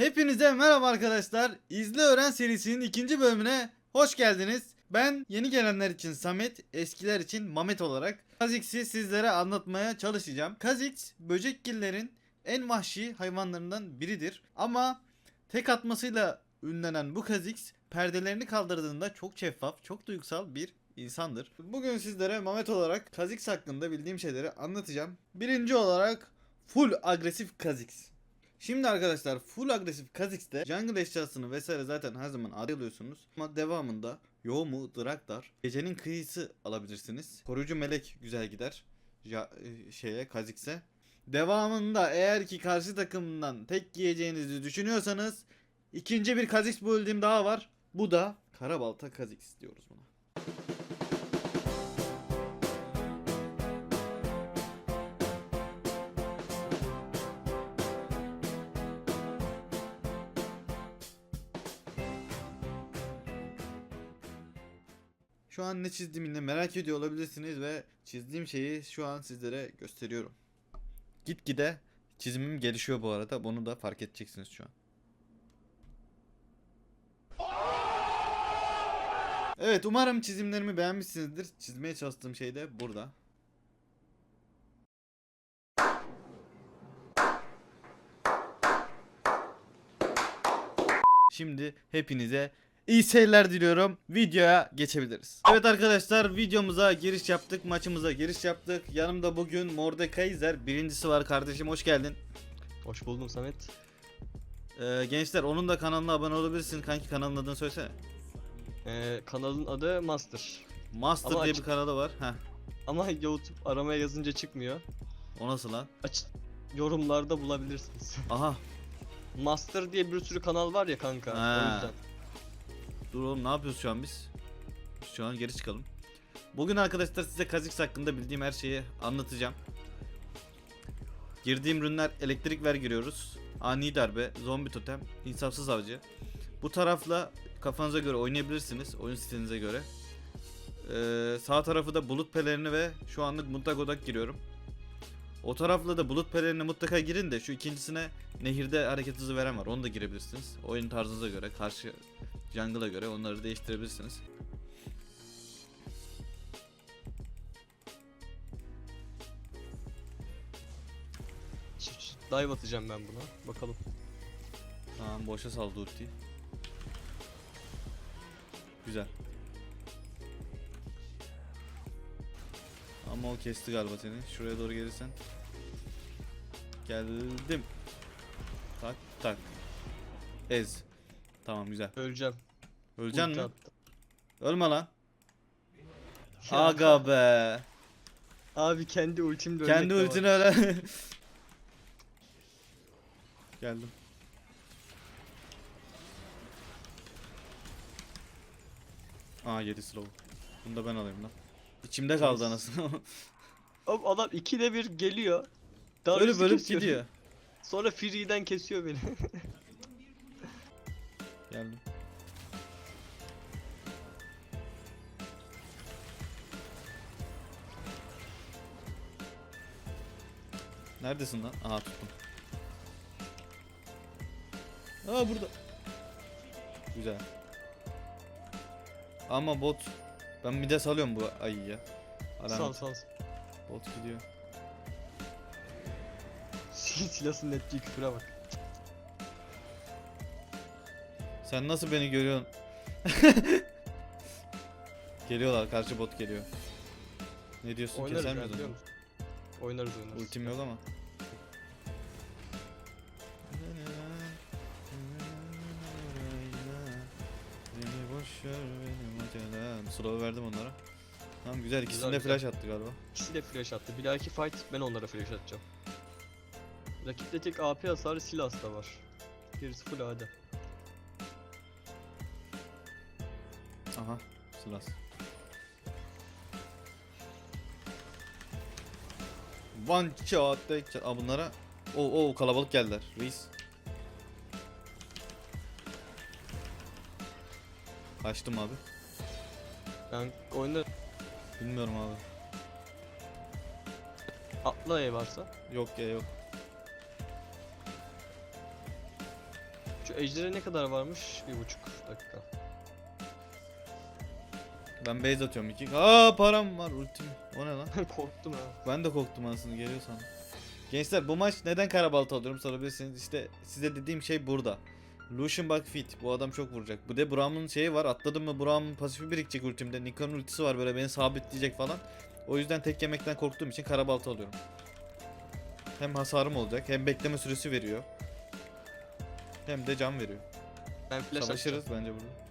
Hepinize merhaba arkadaşlar. İzle Öğren serisinin ikinci bölümüne hoş geldiniz. Ben yeni gelenler için Samet, eskiler için Mamet olarak Kazix'i sizlere anlatmaya çalışacağım. Kazix, böcekgillerin en vahşi hayvanlarından biridir. Ama tek atmasıyla ünlenen bu Kazix, perdelerini kaldırdığında çok şeffaf, çok duygusal bir insandır. Bugün sizlere Mamet olarak Kazix hakkında bildiğim şeyleri anlatacağım. Birinci olarak full agresif Kazix. Şimdi arkadaşlar full agresif Kha'Zix'te jungle eşyasını vesaire zaten her zaman alıyorsunuz. Ama devamında Yoğumu, Draktar, Gecenin Kıyısı alabilirsiniz. Koruyucu Melek güzel gider. Ja, e, şeye Kha'Zix'e. Devamında eğer ki karşı takımdan tek giyeceğinizi düşünüyorsanız ikinci bir Kha'Zix böldüğüm daha var. Bu da Karabalta Kha'Zix diyoruz buna. Şu an ne çizdiğimi merak ediyor olabilirsiniz ve çizdiğim şeyi şu an sizlere gösteriyorum. Gitgide çizimim gelişiyor bu arada. Bunu da fark edeceksiniz şu an. Evet umarım çizimlerimi beğenmişsinizdir. Çizmeye çalıştığım şey de burada. Şimdi hepinize iyi seyirler diliyorum. Videoya geçebiliriz. Evet arkadaşlar videomuza giriş yaptık. Maçımıza giriş yaptık. Yanımda bugün Mordekaiser birincisi var kardeşim hoş geldin. Hoş buldum Samet. Ee, gençler onun da kanalına abone olabilirsin. Kanki kanalın adını söylesene. Ee, kanalın adı Master. Master Ama diye aç- bir kanalı var. Heh. Ama YouTube aramaya yazınca çıkmıyor. O nasıl lan? Aç yorumlarda bulabilirsiniz. Aha. Master diye bir sürü kanal var ya kanka. Ha. O yüzden. Dur oğlum ne yapıyoruz şu an biz? Şu an geri çıkalım. Bugün arkadaşlar size Kha'Zix hakkında bildiğim her şeyi anlatacağım. Girdiğim ürünler elektrik ver giriyoruz. Ani darbe, zombi totem, insafsız avcı. Bu tarafla kafanıza göre oynayabilirsiniz. Oyun stilinize göre. Ee, sağ tarafı da bulut pelerini ve şu anlık mutlak odak giriyorum. O tarafla da bulut pelerini mutlaka girin de şu ikincisine nehirde hareket hızı veren var. Onu da girebilirsiniz. Oyun tarzınıza göre, karşı jungle'a göre onları değiştirebilirsiniz. Dive atacağım ben buna. Bakalım. Tamam boşa saldı ultiyi. Güzel. Ama o kesti galiba seni. Şuraya doğru gelirsen. Geldim. Tak tak. Ez. Tamam güzel. Öleceğim. Öleceksin mi? attım. Ölme lan. Aga be. Abi kendi ultimle Kendi ölmek de ultini var. öyle. Geldim. Aa 7 slow. Bunu da ben alayım lan. İçimde kaldı anasını. Abi adam ikide bir geliyor. Darius'u Bölüp bölüp kesiyor. gidiyor. Sonra Free'den kesiyor beni. Geldim. Neredesin lan? Aha tuttum. Aa burada. Güzel. Ama bot ben bir de salıyorum bu ayı ya. sal Alamet. sal. Bot gidiyor. Silas'ın ettiği küfüre bak. Sen nasıl beni görüyorsun? Geliyorlar karşı bot geliyor. Ne diyorsun Oynarız keser ya miyiz biliyor onu? musun? Oynarız oynarız. Ultim yok ama. Beni boş ver benim acelem. Slow verdim onlara. Tamam güzel ikisinde Güzel, güzel. flash attı galiba. İkisi de flash attı. Bir dahaki fight ben onlara flash atacağım. Rakipte tek AP hasarı Silas da var. Gerisi full AD. Aha Silas. One shot. Aa bunlara o o kalabalık geldiler. Reis. Kaçtım abi. Ben oyunda Bilmiyorum abi. atla E varsa. Yok ya yok. Şu ejdere ne kadar varmış? Bir buçuk dakika. Ben base atıyorum iki. Aa param var ultim. O ne lan? Korktum ha. Ben de korktum anasını geliyor sandım. Gençler bu maç neden karabalta alıyorum sorabilirsiniz. İşte size dediğim şey burada. Lucian bak fit. Bu adam çok vuracak. Bu de Braum'un şeyi var. Atladım mı Braum'un pasifi birikecek ultimde. Nikon'un ultisi var böyle beni sabitleyecek falan. O yüzden tek yemekten korktuğum için karabalta alıyorum. Hem hasarım olacak hem bekleme süresi veriyor. Hem de can veriyor. Ben flash Savaşırız atacağım. bence burada.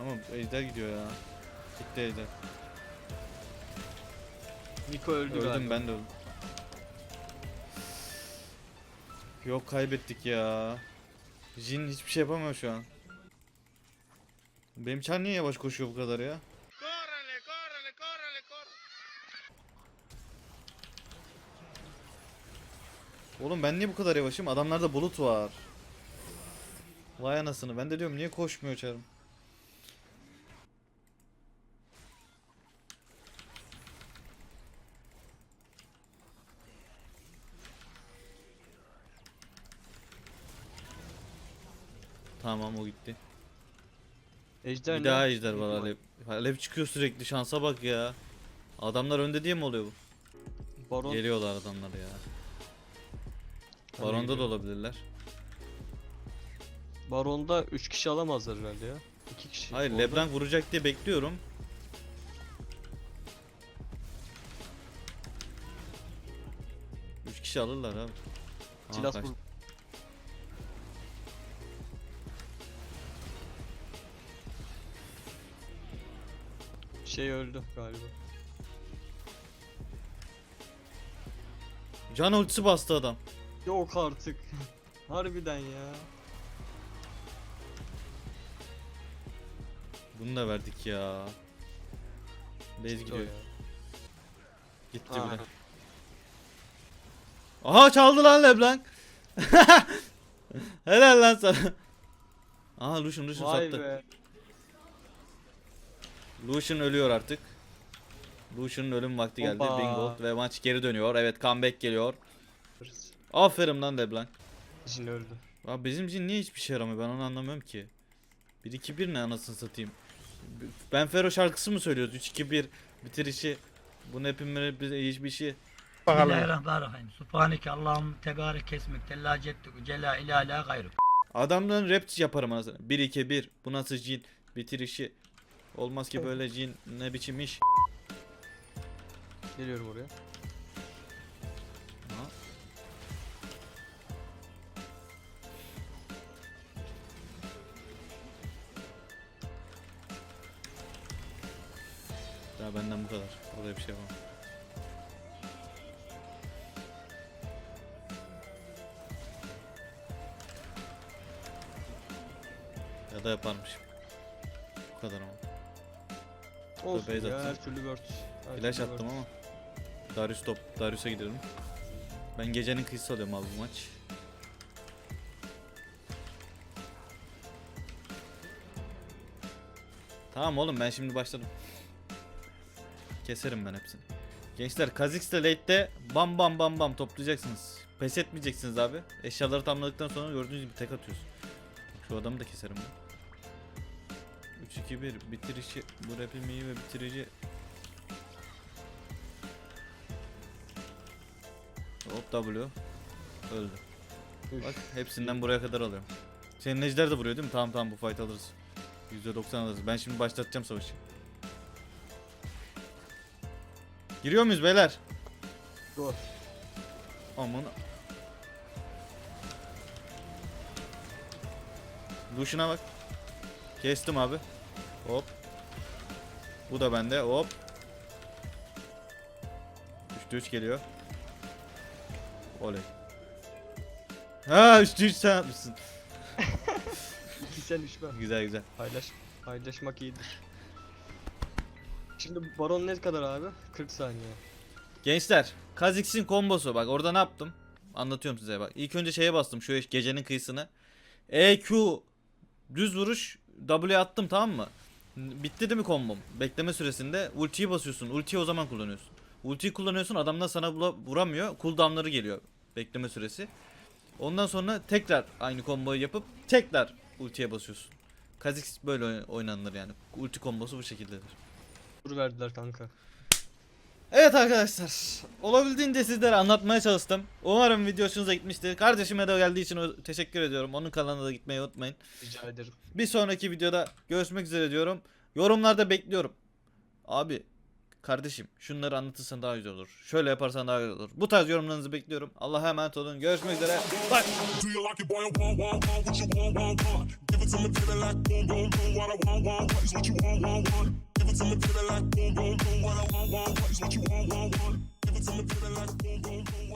Ama ejder gidiyor ya. Gitti ejder. Niko öldü Öldüm galiba. ben de öldüm. Yok kaybettik ya. Jin hiçbir şey yapamıyor şu an. Benim çar niye yavaş koşuyor bu kadar ya? Córrele, córrele, córrele, córrele. Oğlum ben niye bu kadar yavaşım? Adamlarda bulut var. Vay anasını. Ben de diyorum niye koşmuyor çarım? Tamam o gitti. Ejder Bir ne? daha ejder var. Alev. Alev çıkıyor sürekli şansa bak ya. Adamlar önde diye mi oluyor bu? Baron. Geliyorlar adamlar ya. De Baronda da olabilirler. Baron'da 3 kişi alamazlar herhalde ya. 2 kişi. Hayır Orada- Leblanc vuracak diye bekliyorum. Üç kişi alırlar abi. Silas. Şey öldü galiba. Can ultisi bastı adam. Yok artık. Harbiden ya. Bunu da verdik ya. Base gidiyor. ya. Gitti Aa, bile. Aha çaldı lan Leblanc. Helal lan sana. Aha Lucian Lucian Vay sattı. be. Lucian ölüyor artık. Lucian'ın ölüm vakti geldi. Hoppa. Bingo ve maç geri dönüyor. Evet comeback geliyor. Aferin lan Leblanc. Jin öldü. Abi bizim için niye hiçbir şey yaramıyor ben onu anlamıyorum ki. 1-2-1 ne anasını satayım. Ben Fero şarkısı mı söylüyoruz? 3-2-1 bitirişi. Bu hepimiz bize hiçbir şey. Bismillahirrahmanirrahim. Subhaneke Allahum tebarek esmek tella ceddük cela la gayruk. Adamların rap yaparım anasını. 1-2-1 bu nasıl cin bitirişi. Olmaz ki böyle cin ne biçim iş. Geliyorum oraya. Aha. Daha benden bu kadar. Orada bir şey yapamam. Ya da yaparmışım. Bu kadar ama. Olsun base ya atacağım. her türlü word. Her Flash türlü attım word. ama. Darius top. Darius'a gidelim. Ben gecenin kıyısı alıyorum abi bu maç. Tamam oğlum ben şimdi başladım. Keserim ben hepsini. Gençler Kha'Zix'le late'de bam bam bam bam toplayacaksınız. Pes etmeyeceksiniz abi. Eşyaları tamamladıktan sonra gördüğünüz gibi tek atıyorsun. Şu adamı da keserim ben. 3-2-1 bitirişi bu rapim iyi ve bitirici. Hop W. Öldü. Üf. Bak hepsinden buraya kadar alıyorum. Senin ejder de vuruyor değil mi? Tamam tamam bu fight alırız. %90 alırız. Ben şimdi başlatacağım savaşı. Giriyor muyuz beyler? Go. Aman. Lucian'a bak. Kestim abi Hop. Bu da bende hop. 3'te 3 geliyor. Oley. Ha 3'te 3 sen atmışsın İki sen üç ben. Güzel güzel. Paylaş, paylaşmak iyidir. Şimdi Baron ne kadar abi? 40 saniye. Gençler Kha'Zix'in kombosu. Bak orada ne yaptım? Anlatıyorum size. Bak İlk önce şeye bastım şu gecenin kıyısını. EQ Düz vuruş W attım tamam mı Bitti değil mi kombom Bekleme süresinde ultiyi basıyorsun Ultiyi o zaman kullanıyorsun Ultiyi kullanıyorsun adamlar sana vuramıyor Cooldownları geliyor Bekleme süresi Ondan sonra tekrar aynı komboyu yapıp tekrar ultiye basıyorsun. Kha'Zix böyle oyn- oynanır yani. Ulti kombosu bu şekildedir. Tur verdiler kanka. Evet arkadaşlar. Olabildiğince sizlere anlatmaya çalıştım. Umarım video hoşunuza gitmiştir. Kardeşime de geldiği için teşekkür ediyorum. Onun kanalına da gitmeyi unutmayın. Rica ederim. Bir sonraki videoda görüşmek üzere diyorum. Yorumlarda bekliyorum. Abi kardeşim şunları anlatırsan daha güzel olur. Şöyle yaparsan daha güzel olur. Bu tarz yorumlarınızı bekliyorum. Allah'a emanet olun. Görüşmek üzere. Bye. Give it to me, baby, like boom, boom, boom. What I want, want, want is what you want, want, want. Give it to me, baby, like boom, boom, boom.